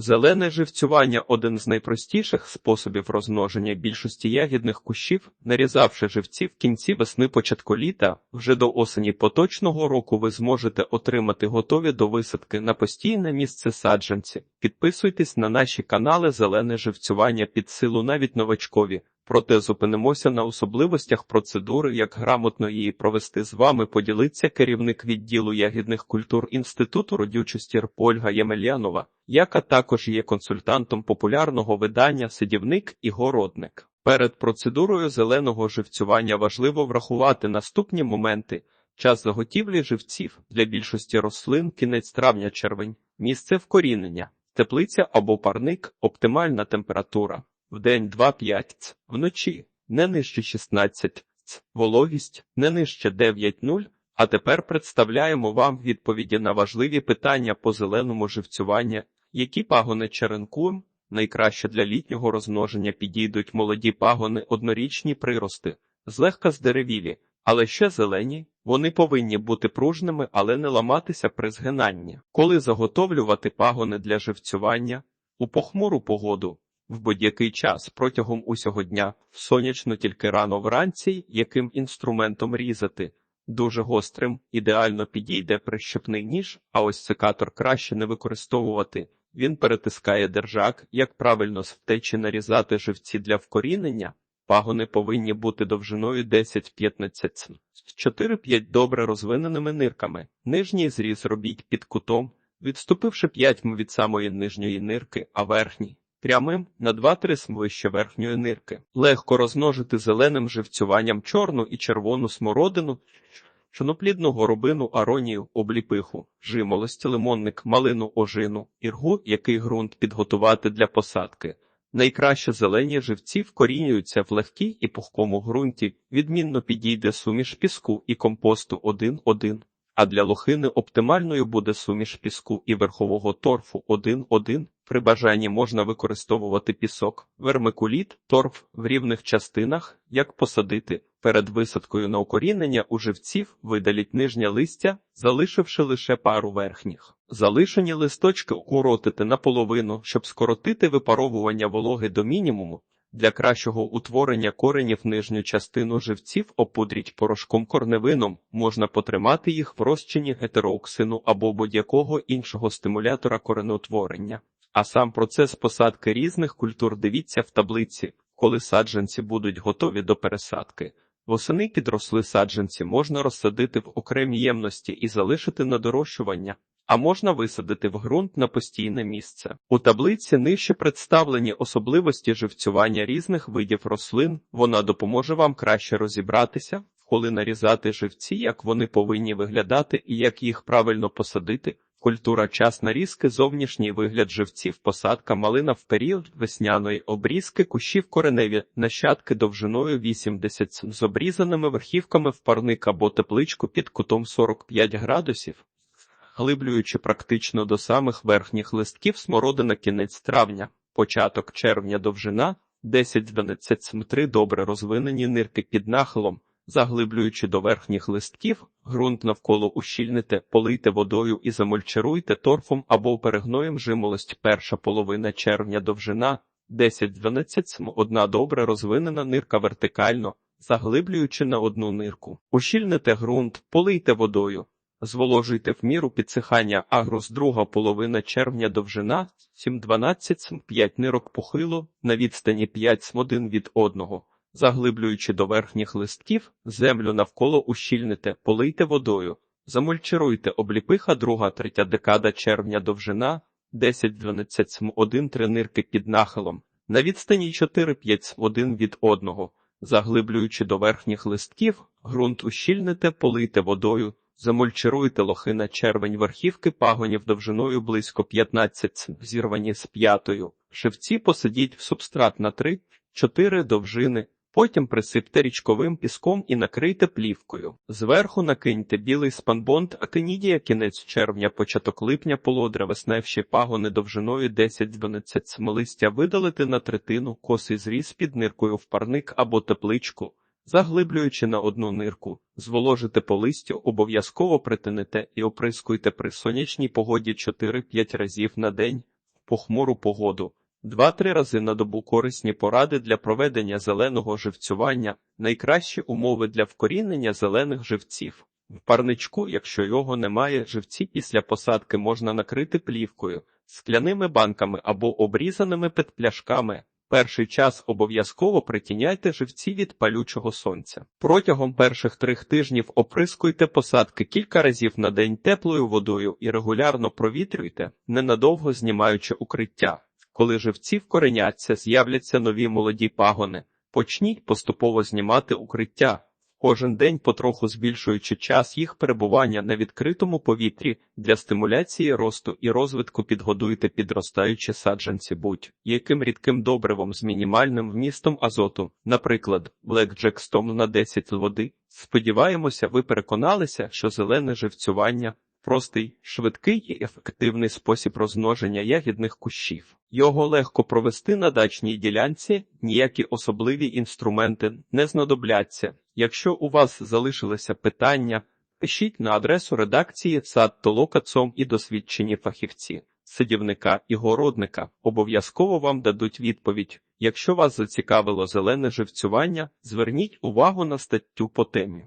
Зелене живцювання один з найпростіших способів розмноження більшості ягідних кущів, нарізавши живці в кінці весни початку літа, вже до осені поточного року ви зможете отримати готові до висадки на постійне місце саджанці. Підписуйтесь на наші канали Зелене живцювання під силу навіть новачкові. Проте зупинимося на особливостях процедури, як грамотно її провести з вами. Поділиться керівник відділу ягідних культур Інституту родючості Ольга Ємельянова, яка також є консультантом популярного видання Сидівник і городник. Перед процедурою зеленого живцювання важливо врахувати наступні моменти: час заготівлі живців для більшості рослин, кінець травня-червень, місце вкорінення, теплиця або парник, оптимальна температура. Вдень 2-5 ц, вночі не нижче 16 ц, вологість не нижче 9-0. А тепер представляємо вам відповіді на важливі питання по зеленому живцювання, які пагони черенкуем найкраще для літнього розмноження підійдуть молоді пагони однорічні прирости, злегка здеревілі, але ще зелені, вони повинні бути пружними, але не ламатися при згинанні. Коли заготовлювати пагони для живцювання у похмуру погоду. В будь-який час протягом усього дня, сонячно тільки рано вранці, яким інструментом різати. Дуже гострим, ідеально підійде прищепний ніж, а ось секатор краще не використовувати. Він перетискає держак, як правильно з втечі нарізати живці для вкорінення. Пагони повинні бути довжиною 10-15 см, з 4-5 добре розвиненими нирками. Нижній зріз робіть під кутом, відступивши 5 м від самої нижньої нирки, а верхній прямим на 2-3 см верхньої нирки. Легко розмножити зеленим живцюванням чорну і червону смородину, чоноплідну горобину, аронію, обліпиху, жимолость, лимонник, малину, ожину, іргу, який ґрунт підготувати для посадки. Найкраще зелені живці вкорінюються в легкій і пухкому ґрунті, відмінно підійде суміш піску і компосту 1-1, а для лохини оптимальною буде суміш піску і верхового торфу 1-1. При бажанні можна використовувати пісок, вермикуліт, торф в рівних частинах, як посадити. Перед висадкою на укорінення у живців видаліть нижнє листя, залишивши лише пару верхніх. Залишені листочки укоротити наполовину, щоб скоротити випаровування вологи до мінімуму. Для кращого утворення коренів нижню частину живців опудріть порошком корневином, можна потримати їх в розчині гетерооксину або будь-якого іншого стимулятора коренеутворення. А сам процес посадки різних культур дивіться в таблиці, коли саджанці будуть готові до пересадки. Восени підросли саджанці можна розсадити в окремі ємності і залишити на дорощування, а можна висадити в ґрунт на постійне місце. У таблиці нижче представлені особливості живцювання різних видів рослин. Вона допоможе вам краще розібратися, коли нарізати живці, як вони повинні виглядати і як їх правильно посадити. Культура час нарізки, зовнішній вигляд живців, посадка малина в період весняної обрізки, кущів кореневі, нащадки довжиною 80 з обрізаними верхівками в парник або тепличку під кутом 45 градусів, глиблюючи практично до самих верхніх листків смородина кінець травня, початок червня довжина 10-12 см добре розвинені нирки під нахилом. Заглиблюючи до верхніх листків, ґрунт навколо ущільните, полийте водою і замульчаруйте торфом або перегноєм жимолость перша половина червня довжина 10-12 см одна добре розвинена нирка вертикально, заглиблюючи на одну нирку. Ущільните ґрунт, полийте водою, зволожуйте в міру підсихання агрус друга половина червня довжина 7-12 см 5 нирок похило на відстані 5 см один від одного. Заглиблюючи до верхніх листків, землю навколо ущільните, полийте водою, замульчируйте обліпиха друга третя декада червня довжина 10-12 см один три нирки під нахилом, на відстані 4-5 см один від одного, заглиблюючи до верхніх листків, ґрунт ущільните, полийте водою, замульчируйте лохина червень верхівки пагонів довжиною близько 15 см, зірвані з п'ятою, шивці посадіть в субстрат на 3-4 довжини. Потім присипте річковим піском і накрийте плівкою. Зверху накиньте білий спанбонд акинідія кінець червня, початок липня, полодра весневші пагони довжиною 10-12 см листя видалити на третину, косий зріз під ниркою в парник або тепличку, заглиблюючи на одну нирку, зволожите по листю, обов'язково притинете і оприскуйте при сонячній погоді 4-5 разів на день. в похмуру погоду. Два-три рази на добу корисні поради для проведення зеленого живцювання, найкращі умови для вкорінення зелених живців. В парничку, якщо його немає, живці після посадки можна накрити плівкою, скляними банками або обрізаними петпляшками. Перший час обов'язково притіняйте живці від палючого сонця. Протягом перших трьох тижнів оприскуйте посадки кілька разів на день теплою водою і регулярно провітрюйте, ненадовго знімаючи укриття. Коли живці вкореняться, з'являться нові молоді пагони. Почніть поступово знімати укриття, кожен день потроху збільшуючи час їх перебування на відкритому повітрі для стимуляції росту і розвитку підгодуйте підростаючі саджанці будь-яким рідким добривом з мінімальним вмістом азоту, наприклад, Black Stone на 10 води. Сподіваємося, ви переконалися, що зелене живцювання простий, швидкий і ефективний спосіб розмноження ягідних кущів. Його легко провести на дачній ділянці, ніякі особливі інструменти не знадобляться. Якщо у вас залишилися питання, пишіть на адресу редакції сад Толокацом і досвідчені фахівці, садівника і городника обов'язково вам дадуть відповідь. Якщо вас зацікавило зелене живцювання, зверніть увагу на статтю по темі.